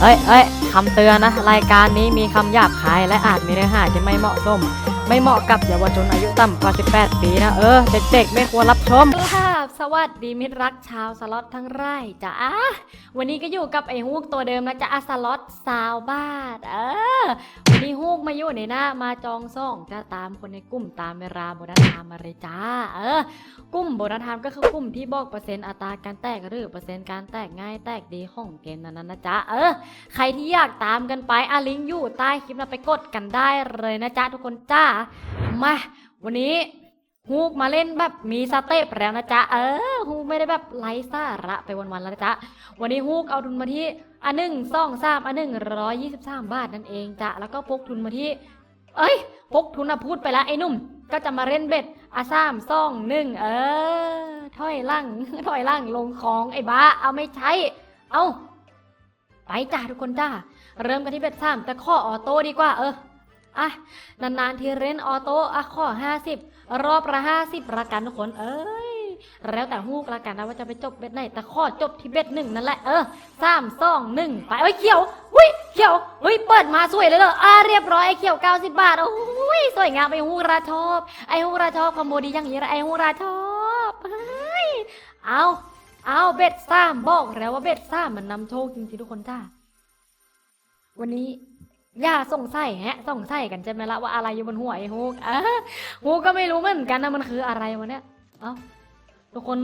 เอ้ยเอ้ยคำเตือนนะ รายการนี้มีคำหยาบคายและอาจมีเนื้อหาที่ไม่เหมาะสม ไม่เหมาะกับเยาวชนอายุต่ำกว่า 18 ปีนะ เออ เด็กๆ ไม่ควรรับชมลาบสวัสดีมิตรรักชาวสล็อตทั้งไร่จ้าวันนี้ก็อยู่กับไอ้ฮูกตัวเดิมนะจ๊ะอะสล็อตสาวบ้านเออ วันนี้ฮูกมาอยู่ในหน้ามาจองซ่องจะตามคนในกลุ่มตามเวลาโบนัสไทม์มาเลยจ้า เออกลุ่มโบนัสไทม์ก็คือกลุ่มที่บอกเปอร์เซ็นต์อัตราการแตกหรือเปอร์เซ็นต์การแตกง่ายแตกดีของเกมนั้นๆนะจ๊ะเออ ใครที่อยากตามกันไปอะลิงก์อยู่ใต้คลิปนะไปกดกันได้เลยนะจ๊ะทุกคนจ้ามาวันนี้ฮูกมาเล่นแบบมีสเต็ปแล้วนะจ๊ะ เออฮูกไม่ได้แบบไร้สาระไปวันๆแล้วนะจ๊ะ วันนี้ฮูกเอาทุนมาที่อันหนึ่งสองสามอันหนึ่งร้อยยี่สิบสามบาทนั่นเองจ้ะ แล้วก็พกทุนมาที่ เอ้ย พกทุนอะพูดไปล้วไอ้นุ่ม ก็จะมาเล่นเบ็ดอาสามสองหนึ่งเออถอยล่างถอยล่างลงของไอ้บ้า เอาไม่ใช้ เอาไปจ้าทุกคนจ้า เริ่มกันที่เบ็ดสามแต่ข้อออโต้ดีกว่าเออ อะ นานๆทีเล่นออโต้อะข้อห้าสิบรอบละห้าสิบละกันทุกคน เอ้ย แล้วแต่ฮูกละกันนะว่าจะไปจบเบ็ดไหน แต่ข้อจบที่เบ็ดหนึ่งนั่นแหละ เออสามสองหนึ่งไปเอ้ยเขียวหุ้ยเขียวเฮ้ยเปิดมาสวยเลยเหรออ่าเรียบร้อยไอ้เขียว90บาทโอ้ยสวยงามไอ้ฮูราชอบ ไอ้ฮูราชอบคอมโบดีอย่างนี้ละไอ้ฮูราชอบเฮ้ยเอาเอาเบ็ดสามบอกแล้วว่าเบ็ดสามมันนำโชคจริงๆทุกคนจ้าวันนี้ อย่าสงสัยแฮะสงสัยกันใช่ไหมละว่าอะไรอยู่บนหัวไอ้ฮูกอะฮูกก็ไม่รู้เหมือนกันนะมันคืออะไรวะเนี่ยเอ้าทุกคน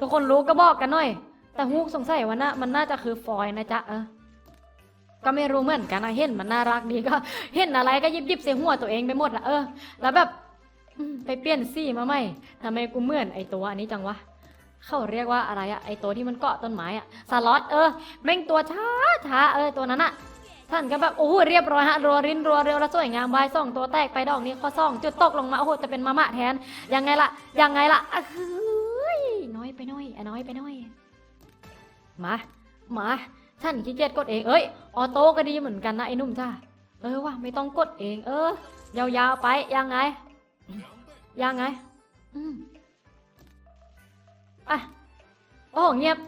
ทุกคนรู้ก็บอกกันหน่อย แต่ฮูกสงสัยว่านะมันน่าจะคือฟอยนะจ๊ะเออก็ไม่รู้เหมือนกันนะเห็นมันน่ารักดีก็ เห็นอะไรก็ยิบยิบๆใส่หัวตัวเองไปหมดละเออ แล้วแบบไปเปลี่ยนสีมาใหมทำไมกูเหมือนไอตัวอันนี้จังวะเขาเรียกว่าอะไรอะไอตัวที่มันเกาะต้นไม้อะสล็อตเออแม่งตัวช้าช้าเออตัวนั้นอะ ท่านก็แบบโอ้โหเรียบร้อยฮะรัวรินรัวเร็วแล้วสวยงามวายส่องตัวแตกไปดอกนี้ข้อส่อง จุดตกลงมาโอ้โหจะเป็นมะมะแทนยังไงล่ะยังไงล่ะอะเฮ้ยน้อยไปน้อยอะน้อยไปน้อยมามาท่านขี้เกียจกดเองเอ้ยออโต้ก็ดีเหมือนกันนะไอ้นุ่มจ้าเออว่ะไม่ต้องกดเอง เออยาวๆไปยังไงยังไงอืมอะโอ้เงียบ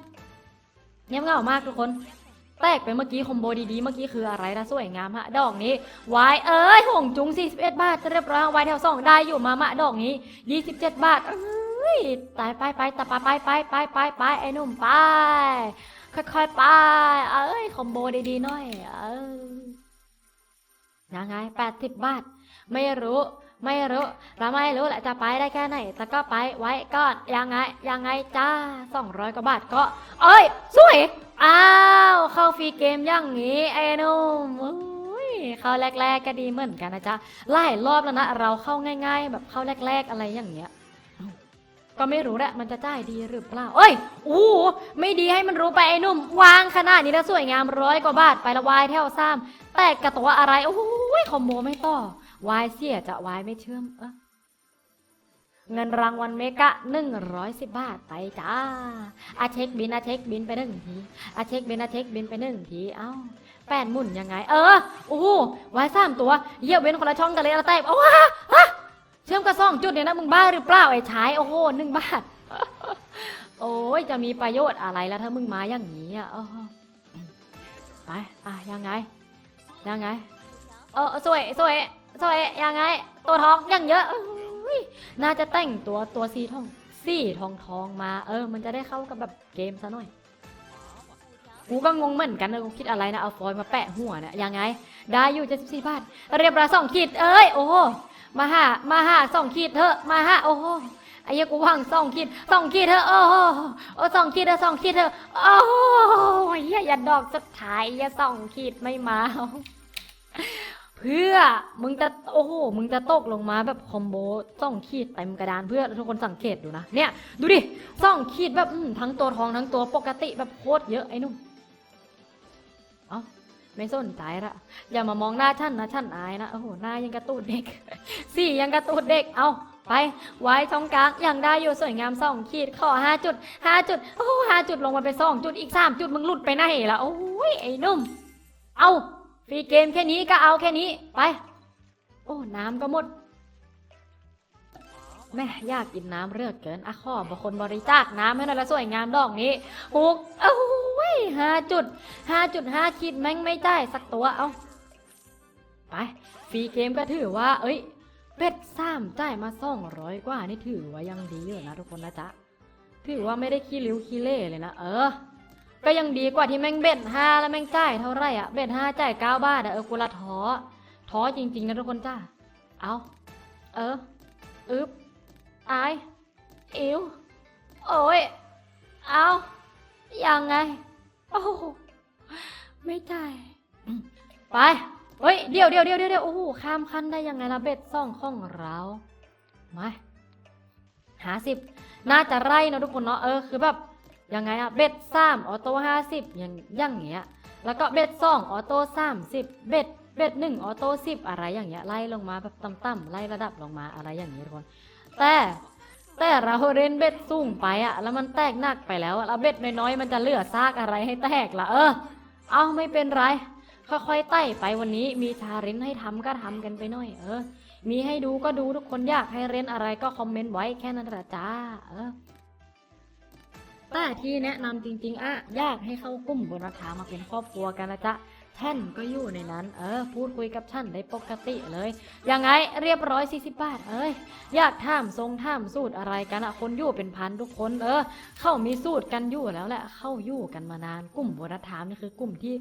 เงียบเงามากทุกคน แตกไปเมื่อกี้คอมโบดีๆ เมื่อกี้คืออะไรนะสวยงามฮะ ดอกนี้วายเอ้ยหงจุง 41 บาทเรียบร้อยวายแถวสองได้อยู่มามะดอกนี้ 27 บาทเอ้ยตายไปไปตาไปไปไปไปไปไปไอ้หนุ่มไป ค่อยๆไป เอ้ยคอมโบดีๆหน่อย เออยังไง 80 บาท ไม่รู้ ไม่รู้เราไม่รู้แหละจะไปได้แค่ไหน แต่ก็ไปไว้ก่อนยังไงยังไงจ้า200กว่าบาทก็ เอ้ยสวยอ้าวเข้าฟรีเกมอย่างนี้ไอ้นุ่มอุ้ยเข้าแรก ๆ ก็ดีเหมือนกันนะจ๊ะหลายรอบแล้วนะ เราเข้าง่าย ๆ แบบเข้าแรก ๆ อะไรอย่างเงี้ย ก็ไม่รู้แหละมันจะจ่ายดีหรือเปล่า เอ้ยอู้ไม่ดีให้มันรู้ไปไอ้นุ่ม วางขนาดนี้แล้วสวยงามร้อยกว่าบาทไปละวายแถวซ้ำแต่กระตัวอะไรโอ้ยคอมโบไม่ต่อ วายเสียจะวายไม่เชื่อมเออเงินรางวัลเมกะหนึ่งร้อยสิบบาทไปจ้าอาเช็คบินอาเช็คบินไปหนึ่งทีอาเช็คบินอาเช็คบินไปหนึ่งที เอ้าแปดหมุนยังไง เออโอ้โหวายสามตัวเยี่ยบเว้นคนละช่องกันเลยละแตกโอ้ฮะฮะเชื่อมกับสองจุดเนี่ยนะมึงบ้าหรือเปล่าไอ้ชายโอ้โหหนึ่งบาท โอ้ยจะมีประโยชน์อะไรแล้วถ้ามึงมาอย่างนี้อะเออไปอะยังไง ยังไง เออสวยสวย สวยยังไง ตัวทองยังเยอะอุ๊ยน่าจะแต่งตัวตัวสีทองสีทองทองมา เออ มันจะได้เข้ากับแบบเกมซะหน่อย กูก็งงเหมือนกันนะกูคิดอะไรนะเอาฟอยล์มาแปะหัวเนี่ยยังไง ได้อยู่เจ็ดสิบสี่บาท เรียบร้อยสองขีด เอ้ย โอ้โหมาหามาหาสองขีดเถอะ มาหาโอ้โหไอ้เหี้ยกูว่างสองขีดสองขีดเถอะโอ้โหโอ้สองขีดเถอะสองขีดเถอะโอ้โหเหี้ยอย่าดอกสุดท้ายอย่าสองขีดไม่มา เพื่อมึงจะโอ้โหมึงจะตกลงมาแบบคอมโบส่องขีดเต็มกระดานเพื่อทุกคนสังเกตดูนะเนี่ยดูดิส่องขีดแบบอื้อทั้งตัวทองทั้งตัวปกติแบบโคตรเยอะไอ้นุ่มเอ้าไม่สนใจละอย่ามามองหน้าฉันนะฉันอายนะโอ้โหหน้ายังกระตูดเด็กสี่ยังกระตูดเด็กเอาไปไว้ช่องกลางยังได้อยู่สวยงามสองขีดขอห้าจุดห้าจุดโอ้ห้าจุดลงมาเป็นสองจุดอีกสามจุดมึงหลุดไปไหนละโอ้ยไอ้นุ่มเอา ฟรีเกมแค่นี้ก็เอาแค่นี้ไป โอ้ น้ำก็หมด แม่ยากกินน้ำเลือกเกินอะข้อบางคนบริจาคน้ำให้หน่อยละสวยงามดอกนี้ฮุกเอ้าว้ยห้าจุดห้าจุดห้าคิดแม่งไม่จ่ายสักตัวเอาไปฟรีเกมก็ถือว่า เอ้ยเป็ดสามจ่ายมาสองร้อยกว่านี่ถือว่ายังดีอยู่นะทุกคนนะจ๊ะถือว่าไม่ได้ขี้ริ้วขี้เล่เลยนะเออ ก็ยังดีกว่าที่แม่งเบ็ดห้าแล้วแม่งจ่ายเท่าไหร่อะเบ็ดห้าจ่ายเก้าบาทอะเออกูละท้อท้อจริง ๆ นะทุกคนจ้าเอาเอออึ๊บอายอิวโอ้ยเอายังไงโอ้ไม่จ่ายไปเฮ้ยเดี๋ยวเดี๋ยวเดี๋ยวเดี๋ยวโอ้โหข้ามขั้นได้ยังไงล่ะเบ็ดซ่องของเรามาหาสิบน่าจะไร่นะทุกคนเนาะเออคือแบบ ยังไงอะเบ็ดสามออโต้ห้าสิบย่างอย่างเงี้ย แล้วก็เบ็ดสองออโต้สามสิบเบ็ดเบ็ดหนึ่งออโต้สิบอะไรอย่างเงี้ยไล่ลงมาแบบต่ำๆไล่ระดับลงมาอะไรอย่างนี้ทุกคนแต่แต่เราเล่นเบ็ดสูงไปอะแล้วมันแตกหนักไปแล้วแล้วเบ็ดน้อยๆมันจะเหลือซากอะไรให้แตกละเออ เอาไม่เป็นไรค่อยๆไต่ไปวันนี้มีชาเรนให้ทำก็ทำกันไปหน่อย เออ มีให้ดูก็ดูทุกคนอยากให้เล่นอะไรก็คอมเมนต์ไว้แค่นั้นแหละจ้า เออ แต่ที่แนะนำจริงๆอะอยากให้เข้ากลุ่มบนราคามาเป็นครอบครัวกันนะจ๊ะท่านก็อยู่ในนั้น เออ พูดคุยกับท่านได้ปกติเลย ยังไงเรียบร้อย40บาท เอ้ย อยากถามทรงถามสูตรอะไรกันอะคนอยู่เป็นพันทุกคน เออ เข้ามีสูตรกันอยู่แล้วแหละ เข้าอยู่กันมานาน กลุ่มบนธรรมนี่คือกลุ่มที่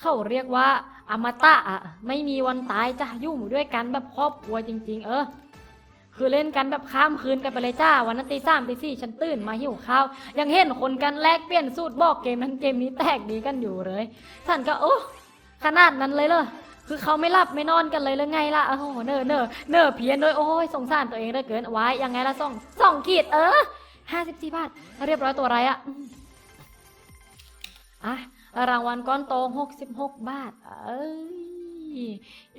เข้าเรียกว่าอมตะอะไม่มีวันตายจ้ะอยู่ด้วยกันแบบครอบครัวจริง ๆ เออ คือเล่นกันแบบข้ามคืนกันไปเลยจ้า วันนั้นตีสามตีสี่ฉันตื่นมาหิวข้าว ยังเห็นคนกันแลกเปลี่ยนสูตรบอกเกมนั้นเกมนี้แตกดีกันอยู่เลยฉันก็โอ้ขนาดนั้นเลยเหรอคือเขาไม่หลับไม่นอนกันเลยหรือไงล่ะโอ้โหเนอเนอเนอเพี้ยนโดยโอ้ยสงสารตัวเองเหลือเกินไว้ยังไงล่ะสองสองขีดเออห้าสิบสี่บาทเรียบร้อยตัวไรอะอะรางวัลก้อนโตหกสิบหกบาท เอ้ย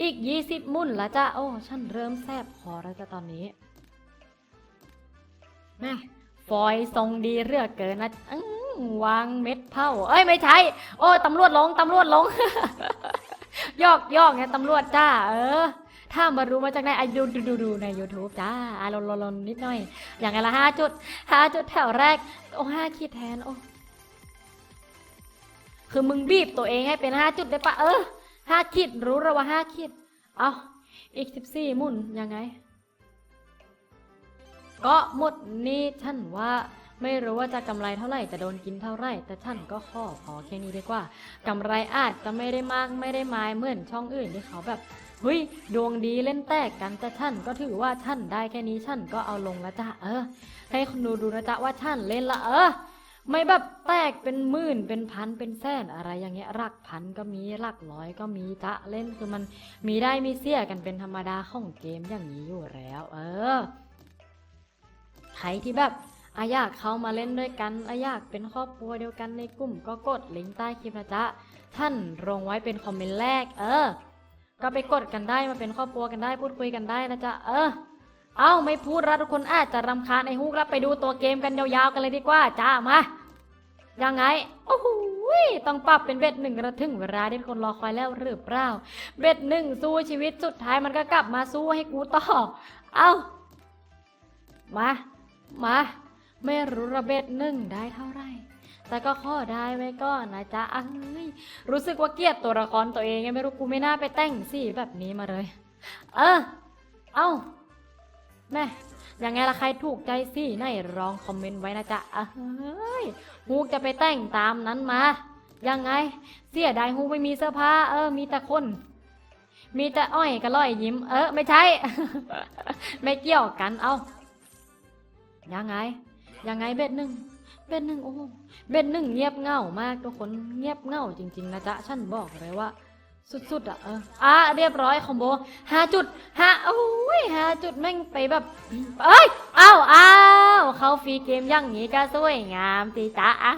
อีกยี่สิบมุ่นละจ้าโอ้ฉันเริ่มแสบคอแล้วจ้ะตอนนี้แม่ฟอยทรงดีเรือเกินนะวางเม็ดเผาเอ้ยไม่ใช่โอ้ตำรวจลงตำรวจลง ยอกยอกไงตำรวจจ้า เออ ถ้ามารู้มาจากไหนอะดูดูดูดูใน YouTube จ้าอะลนลนลนนิดหน่อย อย่างไงละห้าจุดห้าจุดแถวแรก โอ้ห้าขีดแทน โอ้คือมึงบีบตัวเองให้เป็นห้าจุดได้ปะเออ ห้าขีดรู้แล้วว่าห้าขีดเอาอีกสิบสี่มุ่นยังไง ก็หมดนี้ท่านว่าไม่รู้ว่าจะกำไรเท่าไหร่จะโดนกินเท่าไหร่ แต่ท่านก็ขอพอแค่นี้ดีกว่ากำไรอาจจะไม่ได้มากไม่ได้ไมายเหมือนช่องอื่นที่เขาแบบเฮ้ยดวงดีเล่นแตกกันแต่ท่านก็ถือว่าท่านได้แค่นี้ท่านก็เอาลงละจ้ะเออ ให้คนดูดูนะจ๊ะว่าท่านเล่นละเออ ไม่แบบแตกเป็นหมื่นเป็นพันเป็นแสนอะไรอย่างเงี้ยหลักพันก็มีหลักร้อยก็มีจะเล่นคือมันมีได้มีเสียกันเป็นธรรมดาของเกมอย่างนี้อยู่แล้ว เออใครที่แบบอะอยากเข้ามาเล่นด้วยกันอะอยากเป็นครอบครัวเดียวกันในกลุ่ม ก็กดลิงก์ใต้คลิปนะจ๊ะท่านลงไว้เป็นคอมเมนต์แรก เออ ก็ไปกดกันได้มาเป็นครอบครัวกันได้พูดคุยกันได้นะจ๊ะเออเอ้าไม่พูดล้วทุกคนอาจจะรำคาญไอ้ฮุกแล้วไปดูตัวเกมกันยาวๆกันเลยดีกว่าจ้ามา ยังไง โอ้โหต้องปรับเป็นเบ็ดหนึ่งกระถึงเวลาที่ทุกคนรอคอยแล้วหรือเปล่า เบ็ดหนึ่งสู้ชีวิตสุดท้ายมันก็กลับมาสู้ให้กูต่อ เอ้า มา มา ไม่รู้ระเบ็ดหนึ่งได้เท่าไหร่แต่ก็ข้อได้ไว้ก่อนนะจ๊ะเอ้ยรู้สึกว่าเกลียดตัวละครตัวเองไงไม่รู้กูไม่น่าไปแต่งสีแบบนี้มาเลย เออ เอ้า แม่ ยังไงล่ะใครถูกใจสิไหนลองคอมเมนต์ไว้นะจ๊ะเอ้ยฮูกจะไปแต่งตามนั้นมา ยังไง เสียดายฮูกไม่มีเสื้อผ้า เออ มีแต่คน มีแต่อ้อยกับร้อยยิ้ม เออ ไม่ใช่ ไม่เกี่ยวกัน เอายังไง ยังไงเบ็ดหนึ่งเบ็ดหนึ่งโอ้เบ็ดหนึ่งเงียบเหงามากทุกคน เงียบเหงาจริง ๆ นะจ๊ะ ฉันบอกเลยว่า สุดๆอะเอออะเรียบร้อยคอมโบห้าจุดห้าโอ้ยห้าจุดแม่งไปแบบเอ้ยอ้าวอ้าวเขาฟรีเกมอย่างนี้ก็สวยงามตีตาอะ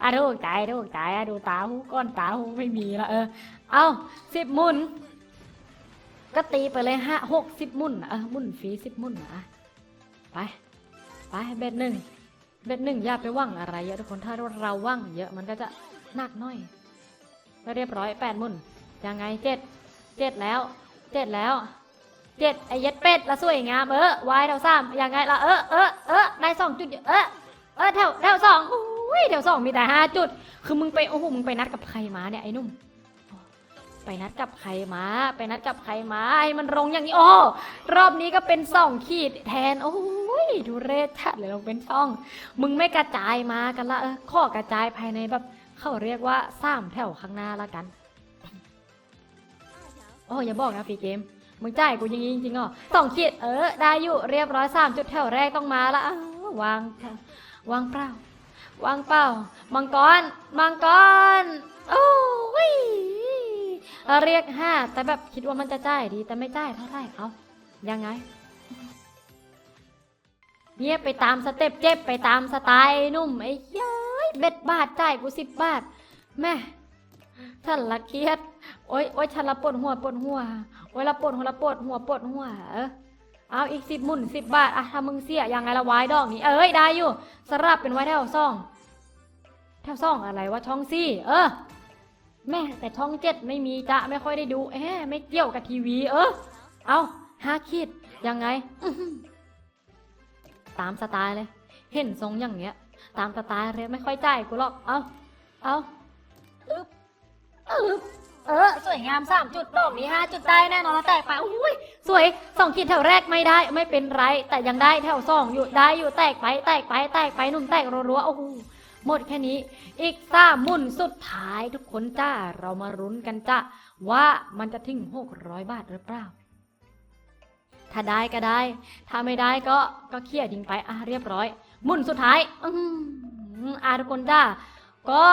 อะถูกใจถูกใจอะดูตาหูก้อนตาหูไม่มีละเออเอาสิบมุนก็ตีไปเลยห้าหกสิบมุนเออมุนฟรีสิบมุนอะไปไปเบ็ดหนึ่งเบ็ดหนึ่งอย่าไปว่างอะไรเยอะทุกคนถ้าเราว่างเยอะมันก็จะหนักหน่อย ก็เรียบร้อยแปดหมุนยังไงเจ็ดเจ็ดแล้วเจ็ดแล้วเจ็ดไอเย็ดเป็ดละสวยงามเออวายแถวสามยังไงละเออเออเออได้สองจุดเออเออแถวแถวสองโอ้ยแถวสองมีแต่ห้าจุด คือมึงไปโอ้โหมึงไปนัดกับใครมาเนี่ยไอ้นุ่มไปนัดกับใครมา ไปนัดกับใครมาให้มันลงอย่างนี้ โอ้ รอบนี้ก็เป็นสองขีดแทน โอ้ยดูเรศชัดเลยลงเป็นช่อง มึงไม่กระจายมากันละ เออข้อกระจายภายในแบบ เขาเรียกว่าสามแถวข้างหน้าละกัน โอ้อย่าบอกนะฟรีเกม มึงจ่ายกูอยังงี้จริงๆเหรอสองขีดเออ ได้อยู่เรียบร้อยสามจุดแถวแรกต้องมาละอ้าววางวางเปล่าวางเปล่า มังกร มังกร โอ้ยเรียกห้าแต่แบบคิดว่ามันจะจ่ายดี แต่ไม่จ่ายเท่าไหร่เขายังไงเงียบไปตามสเต็ปเจ็บไปตามสไตล์นุ่มไอ้เย้ย เบ็ดบาทจ่ายกูสิบบาท แม่ฉันละเครียดโอ๊ยโอ๊ยฉันละปวดหัวปวดหัวโอ๊ยละปวดหัวละปวดหัวปวดหัวเออเอาอีกสิบหมุนสิบบาทอะถ้ามึงเสียยังไงละวายดอกนี้เอ้ยได้อยู่สลับเป็นไว้แถวซ่องแถวซ่องอะไรวะช่องสี่ เออ แม่แต่ช่องเจ็ดไม่มีจะไม่ค่อยได้ดูเอ๊ไม่เกี่ยวกับทีวี เออ เอาห้าขีดยังไงตามสไตล์เลย เห็นทรงอย่างเงี้ย ตามสไตล์เลยไม่ค่อยจ่ายกูหรอก เอาเอาอึ๊บอึ๊บเออ สวยงามสามจุดดอกนี้ห้าจุดได้แน่นอนแล้วแตกไปอุ้ยสวยสองขีดแถวแรกไม่ได้ไม่เป็นไร แต่ยังได้แถวสองอยู่ได้อยู่แตกไปแตกไปแตกไปหนุ่มแตกรัวๆโอ้โหหมดแค่นี้ อีกสามหมุนสุดท้ายทุกคนจ้าเรามารุ้นกันจ้าว่ามันจะถึงหกร้อยบาทหรือเปล่า ถ้าได้ก็ได้ ถ้าไม่ได้ก็ก็เคลียร์ทิ้งไปอะเรียบร้อยห มุนสุดท้ายอืมอะทุกคนจ้าก็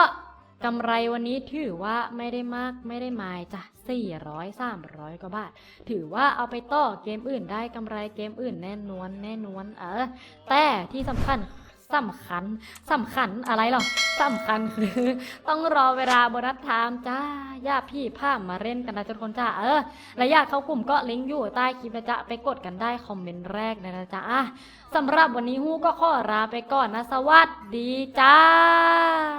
กำไรวันนี้ถือว่าไม่ได้มากไม่ได้มายจ้ะ400 300กว่าบาท ถือว่าเอาไปต่อเกมอื่นได้กำไรเกมอื่นแน่นวนแน่นวนเออแต่ที่สำคัญ สำคัญสำคัญอะไรหรอสำคัญคือต้องรอเวลาโบนัสไทม์จ้าญาพี่ภามาเล่นกันนะทุกคนจ้าเออและอยากเขากลุ่มก็ลิงก์อยู่ใต้คลิปนะจ๊ะไปกดกันได้คอมเมนต์แรกนะจ๊ะอะสำหรับวันนี้ฮู้ก็ขอลาไปก่อนนะสวัสดีจ้า